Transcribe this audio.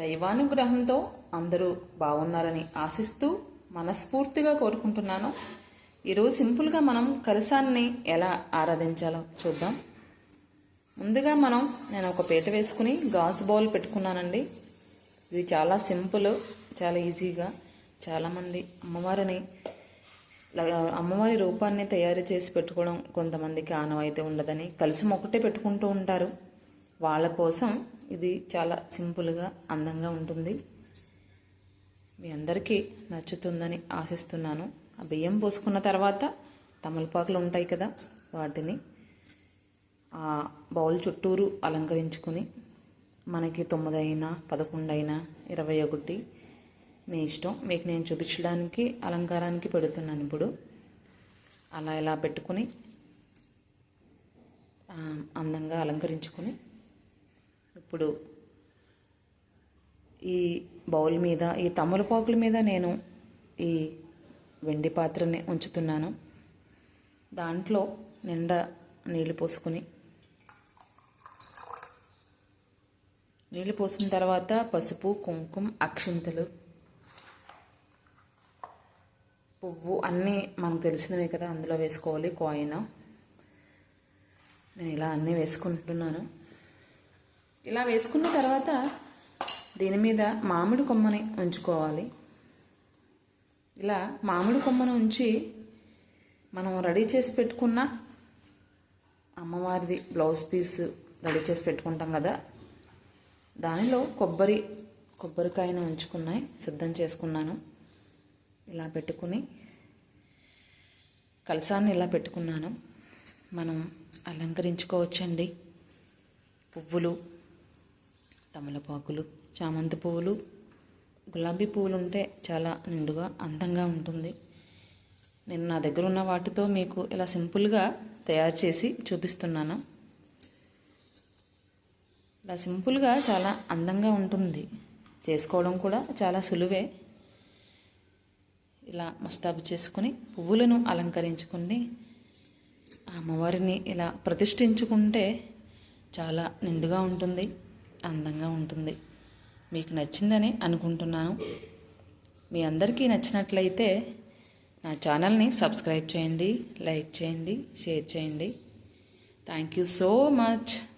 దైవానుగ్రహంతో అందరూ బాగున్నారని ఆశిస్తూ మనస్ఫూర్తిగా కోరుకుంటున్నాను. ఈరోజు సింపుల్గా మనం కలశాన్ని ఎలా ఆరాధించాలో చూద్దాం. ముందుగా మనం నేను ఒక పీట వేసుకుని గాజు బౌల్ పెట్టుకున్నానండి. ఇది చాలా సింపుల్ చాలా ఈజీగా చాలామంది అమ్మవారిని అమ్మవారి రూపాన్ని తయారు చేసి పెట్టుకోవడం కొంతమందికి ఆనవాయితీ ఉండదని కలిసి ఒకటే పెట్టుకుంటూ ఉంటారు. వాళ్ళ కోసం ఇది చాలా సింపుల్గా అందంగా ఉంటుంది. మీ అందరికీ నచ్చుతుందని ఆశిస్తున్నాను. ఆ బియ్యం పోసుకున్న తర్వాత తమలపాకులు ఉంటాయి కదా వాటిని ఆ బౌల్ చుట్టూరు అలంకరించుకుని మనకి తొమ్మిదైనా పదకొండైనా పదకొండు అయినా ఇరవై ఒకటి మీ ఇష్టం. మీకు నేను చూపించడానికి అలంకారానికి పెడుతున్నాను ఇప్పుడు. అలా ఇలా పెట్టుకుని అందంగా అలంకరించుకొని ఇప్పుడు ఈ బౌల్ మీద ఈ తమలపాకుల మీద నేను ఈ వెండి పాత్రని ఉంచుతున్నాను. దాంట్లో నిండా నీళ్ళు పోసుకుని నీళ్ళు పోసిన తర్వాత పసుపు కుంకుమ అక్షింతలు పువ్వు అన్నీ మనకు తెలిసినవే కదా అందులో వేసుకోవాలి కాయిన్. నేను ఇలా అన్నీ వేసుకుంటున్నాను. ఇలా వేసుకున్న తర్వాత దీని మీద మామిడి కొమ్మని ఉంచుకోవాలి. ఇలా మామిడి కొమ్మను ఉంచి మనం రెడీ చేసి పెట్టుకున్న అమ్మవారిది బ్లౌజ్ పీస్ రెడీ చేసి పెట్టుకుంటాం కదా. దానిలో కొబ్బరి కొబ్బరికాయను ఉంచుకున్నాయి సిద్ధం చేసుకున్నాను. ఇలా పెట్టుకుని కలసాన్ని ఇలా పెట్టుకున్నాను. మనం అలంకరించుకోవచ్చండి. పువ్వులు తమలపాకులు చామంతి పువ్వులు. గులాబీ పువ్వులు ఉంటే చాలా నిండుగా అందంగా ఉంటుంది. నేను నా దగ్గర ఉన్న వాటితో మీకు ఇలా సింపుల్గా తయారు చేసి చూపిస్తున్నాను. ఇలా సింపుల్గా చాలా అందంగా ఉంటుంది. చేసుకోవడం కూడా చాలా సులువే. ఇలా ముస్తాబు చేసుకుని పువ్వులను అలంకరించుకుని ఆ అమ్మవారిని ఇలా ప్రతిష్ఠించుకుంటే చాలా నిండుగా ఉంటుంది. అందంగా ఉంటుంది. మీకు నచ్చిందని అనుకుంటున్నాను. మీ అందరికీ నచ్చినట్లయితే నా ఛానల్ని సబ్స్క్రైబ్ చేయండి లైక్ చేయండి షేర్ చేయండి. Thank you so much.